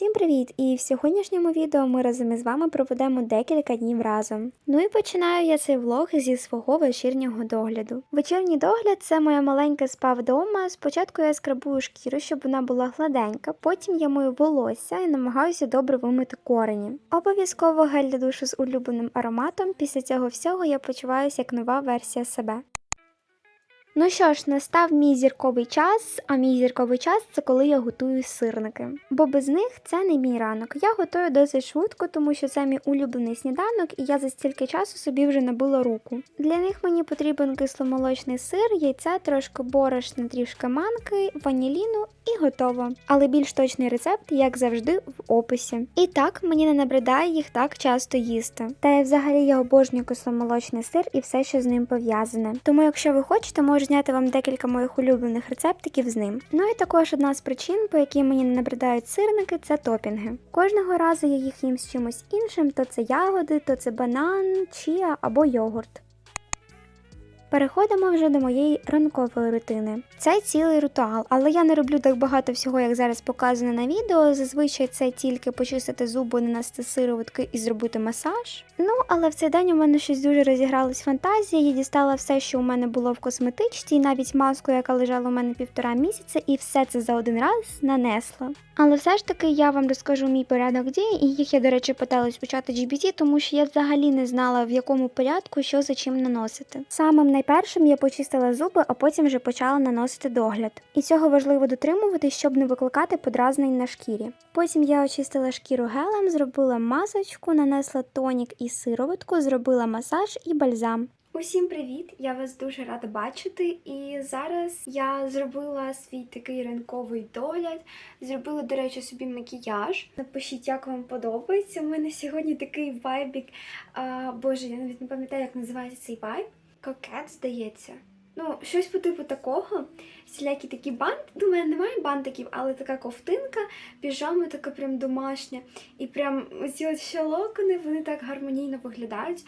Усім привіт! І в сьогоднішньому відео ми разом із вами проведемо декілька днів разом. Ну і починаю я цей влог зі свого вечірнього догляду. Вечірній догляд це моя маленька спа вдома. Спочатку я скрабую шкіру, щоб вона була гладенька, потім я мою волосся і намагаюся добре вимити корені. Обов'язково гель для душу з улюбленим ароматом. Після цього всього я почуваюся як нова версія себе. Ну що ж, настав мій зірковий час, а мій зірковий час це коли я готую сирники. Бо без них це не мій ранок. Я готую досить швидко, тому що це мій улюблений сніданок, і я за стільки часу собі вже набила руку. Для них мені потрібен кисломолочний сир, яйця, трошки борошна, трішки манки, ваніліну і готово. Але більш точний рецепт, як завжди, в описі. І так мені не набридає їх так часто їсти. Та я взагалі я обожнюю кисломолочний сир і все, що з ним пов'язане. Тому, якщо ви хочете, можу зняти вам декілька моїх улюблених рецептиків з ним. Ну і також одна з причин, по якій мені не набридають сирники, це топінги. Кожного разу я їх їм з чимось іншим: то це ягоди, то це банан, чія або йогурт. Переходимо вже до моєї ранкової рутини. Це цілий ритуал, але я не роблю так багато всього, як зараз показано на відео. Зазвичай це тільки почистити зуби, нанести сироватки і зробити масаж. Ну, але в цей день у мене щось дуже розігралась фантазія. Я дістала все, що у мене було в косметичці, і навіть маску, яка лежала у мене півтора місяця, і все це за один раз нанесла. Але все ж таки я вам розкажу мій порядок дій, і їх я, до речі, питалась у чата GBT, тому що я взагалі не знала, в якому порядку що за чим наносити. Самим найпершим я почистила зуби, а потім вже почала наносити догляд. І цього важливо дотримуватись, щоб не викликати подразнень на шкірі. Потім я очистила шкіру гелем, зробила масочку, нанесла тонік і сироватку, зробила масаж і бальзам. Усім привіт! Я вас дуже рада бачити. І зараз я зробила свій такий ранковий догляд. Зробила, до речі, собі макіяж. Напишіть, як вам подобається. У мене сьогодні такий вайбік. А, Боже, я навіть не пам'ятаю, як називається цей вайб. Кокет, здається. Ну, щось по типу такого. Всілякі такі бант. У мене немає бантиків, але така ковтинка, піжама така прям домашня. І прям оці от ще локони, вони так гармонійно виглядають.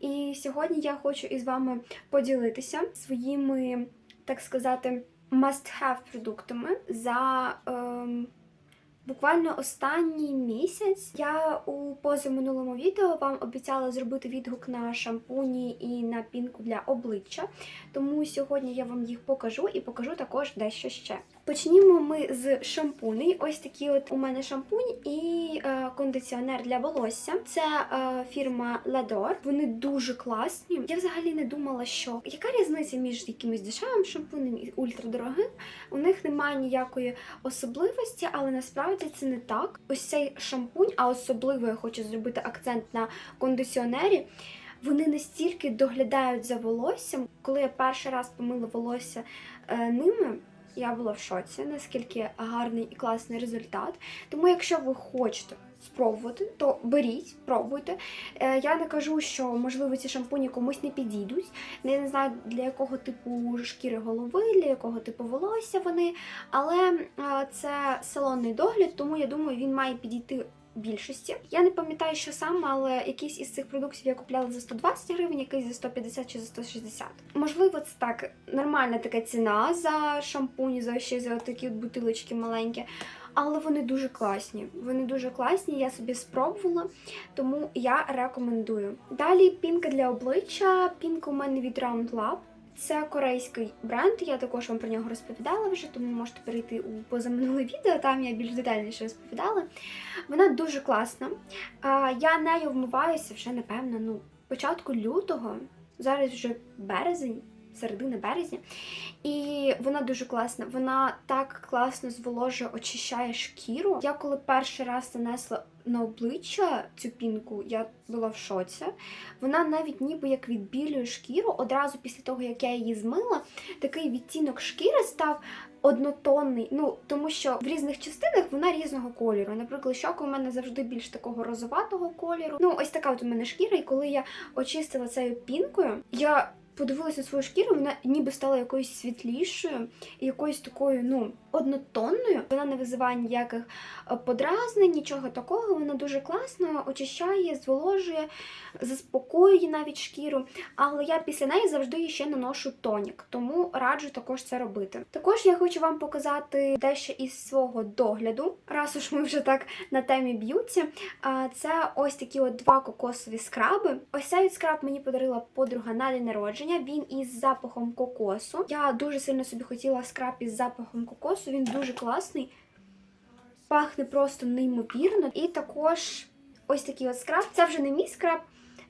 І сьогодні я хочу із вами поділитися своїми, так сказати, must-have продуктами за. Ем, Буквально останній місяць я у позаминулому відео вам обіцяла зробити відгук на шампуні і на пінку для обличчя. Тому сьогодні я вам їх покажу і покажу також дещо ще. Почнімо ми з шампуней. Ось такі от у мене шампунь і е, кондиціонер для волосся. Це е, фірма Lador. Вони дуже класні. Я взагалі не думала, що яка різниця між якимось дешевим шампунем і ультрадорогим. У них немає ніякої особливості, але насправді це не так. Ось цей шампунь, а особливо я хочу зробити акцент на кондиціонері. Вони настільки доглядають за волоссям, коли я перший раз помила волосся е, ними. Я була в шоці, наскільки гарний і класний результат. Тому, якщо ви хочете спробувати, то беріть, пробуйте. Е, я не кажу, що можливо ці шампуні комусь не підійдуть. Я не знаю для якого типу шкіри голови, для якого типу волосся вони. Але е, це салонний догляд, тому я думаю, він має підійти. Більшості. Я не пам'ятаю, що саме, але якийсь із цих продуктів я купляла за 120 гривень, якийсь за 150 чи за 160. Можливо, це так нормальна така ціна за шампуні, за ще за такі от бутилочки маленькі. Але вони дуже класні. Вони дуже класні, я собі спробувала, тому я рекомендую. Далі пінка для обличчя. Пінка у мене від Round Lab. Це корейський бренд, я також вам про нього розповідала вже, тому можете перейти у позаминуле відео, там я більш детальніше розповідала. Вона дуже класна. Я нею вмиваюся вже, напевно, ну, початку лютого, зараз вже березень, середина березня. І вона дуже класна. Вона так класно зволожує, очищає шкіру. Я коли перший раз нанесла на обличчя цю пінку, я була в шоці. Вона навіть ніби як відбілює шкіру. Одразу після того, як я її змила, такий відтінок шкіри став однотонний. Ну, тому що в різних частинах вона різного кольору. Наприклад, щока у мене завжди більш такого розоватого кольору. Ну, ось така от у мене шкіра, і коли я очистила цією пінкою, я подивилася свою шкіру, вона ніби стала якоюсь світлішою і якоюсь такою, ну, однотонною. Вона не визиває ніяких е, подразнень, нічого такого. Вона дуже класно очищає, зволожує, заспокоює навіть шкіру. Але я після неї завжди ще наношу тонік, тому раджу також це робити. Також я хочу вам показати дещо із свого догляду, раз уж ми вже так на темі б'юті. Це ось такі от два кокосові скраби. Ось цей скраб мені подарила подруга на день народження. Він із запахом кокосу. Я дуже сильно собі хотіла скраб із запахом кокосу. Він дуже класний. Пахне просто неймовірно. І також ось такий от скраб. Це вже не мій скраб.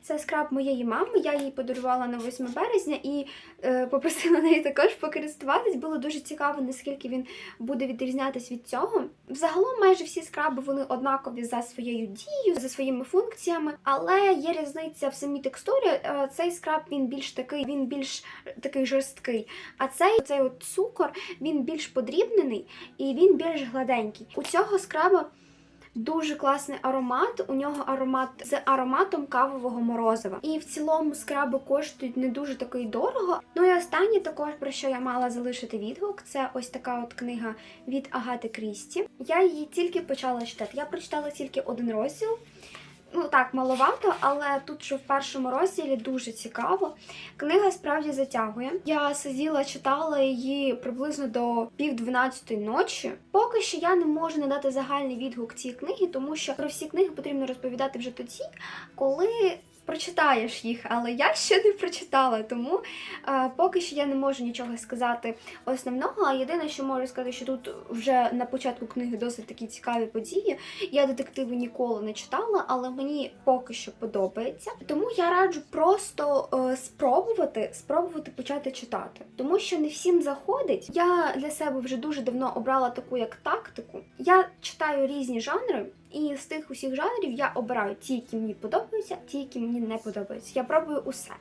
Це скраб моєї мами. Я їй подарувала на 8 березня і е, попросила неї також покористуватись. Було дуже цікаво, наскільки він буде відрізнятись від цього. Взагалом, майже всі скраби вони однакові за своєю дією, за своїми функціями, але є різниця в самій текстурі. Е, Цей скраб він більш такий, він більш такий жорсткий. А цей цей от цукор він більш подрібнений і він більш гладенький. У цього скраба. Дуже класний аромат. У нього аромат з ароматом кавового морозива. І в цілому скраби коштують не дуже такий дорого. Ну і останнє також про що я мала залишити відгук. Це ось така от книга від Агати Крісті. Я її тільки почала читати. Я прочитала тільки один розділ. Ну так, маловато, але тут що в першому розділі дуже цікаво. Книга справді затягує. Я сиділа, читала її приблизно до пів дванадцятої ночі. Поки що я не можу надати загальний відгук цієї книги, тому що про всі книги потрібно розповідати вже тоді, коли. Прочитаєш їх, але я ще не прочитала, тому е, поки що я не можу нічого сказати основного. Єдине, що можу сказати, що тут вже на початку книги досить такі цікаві події. Я детективи ніколи не читала, але мені поки що подобається. Тому я раджу просто е, спробувати, спробувати почати читати, тому що не всім заходить. Я для себе вже дуже давно обрала таку як тактику. Я читаю різні жанри. І з тих усіх жанрів я обираю ті, які мені подобаються, ті, які мені не подобаються. Я пробую усе.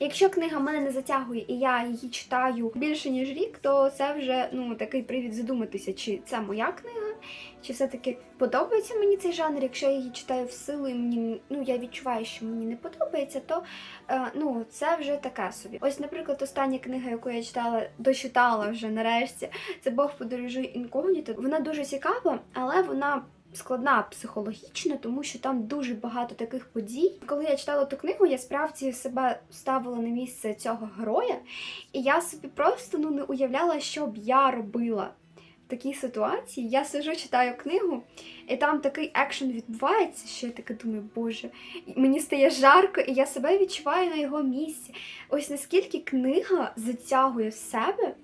Якщо книга мене не затягує і я її читаю більше ніж рік, то це вже ну такий привід задуматися, чи це моя книга, чи все-таки подобається мені цей жанр. Якщо я її читаю в силу, і мені ну я відчуваю, що мені не подобається, то е, ну це вже таке собі. Ось, наприклад, остання книга, яку я читала, дочитала вже нарешті, це Бог подорожує інкогніто. Вона дуже цікава, але вона складна психологічно, тому що там дуже багато таких подій. Коли я читала ту книгу, я справді себе ставила на місце цього героя, і я собі просто ну не уявляла, що б я робила. Такій ситуації я сижу, читаю книгу, і там такий екшен відбувається, що я таке думаю, боже, мені стає жарко, і я себе відчуваю на його місці. Ось наскільки книга затягує в себе.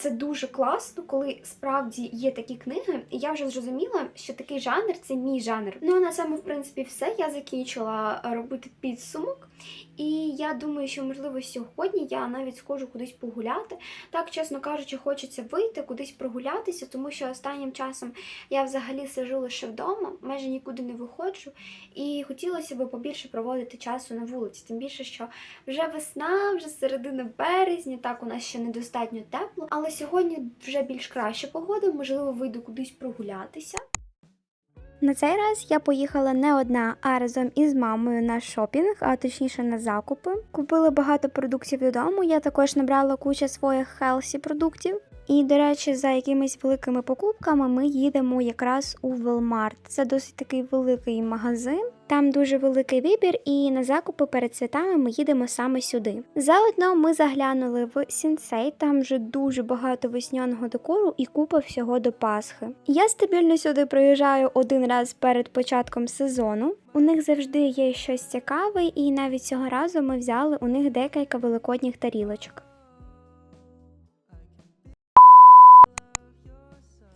Це дуже класно, коли справді є такі книги, і я вже зрозуміла, що такий жанр це мій жанр. Ну а на цьому, в принципі, все. Я закінчила робити підсумок, і я думаю, що можливо сьогодні я навіть схожу кудись погуляти. Так, чесно кажучи, хочеться вийти, кудись прогулятися, тому що останнім часом я взагалі сижу лише вдома, майже нікуди не виходжу, і хотілося б побільше проводити часу на вулиці. Тим більше, що вже весна, вже середина березня, так у нас ще недостатньо тепло. Але сьогодні вже більш краща погода, можливо, вийду кудись прогулятися. На цей раз я поїхала не одна, а разом із мамою на шопінг, а точніше на закупи. Купила багато продуктів додому. Я також набрала кучу своїх хелсі продуктів. І, до речі, за якимись великими покупками ми їдемо якраз у Велмарт. Це досить такий великий магазин. Там дуже великий вибір, і на закупи перед святами ми їдемо саме сюди. Заодно ми заглянули в Сінсей, там вже дуже багато весняного декору і купа всього до Пасхи. Я стабільно сюди приїжджаю один раз перед початком сезону. У них завжди є щось цікаве, і навіть цього разу ми взяли у них декілька великодніх тарілочок.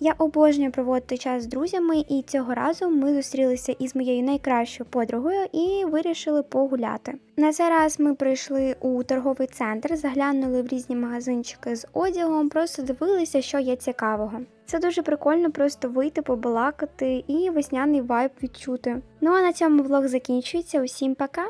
Я обожнюю проводити час з друзями, і цього разу ми зустрілися із моєю найкращою подругою і вирішили погуляти. На цей раз ми прийшли у торговий центр, заглянули в різні магазинчики з одягом, просто дивилися, що є цікавого. Це дуже прикольно просто вийти, побалакати і весняний вайб відчути. Ну а на цьому влог закінчується. Усім пока!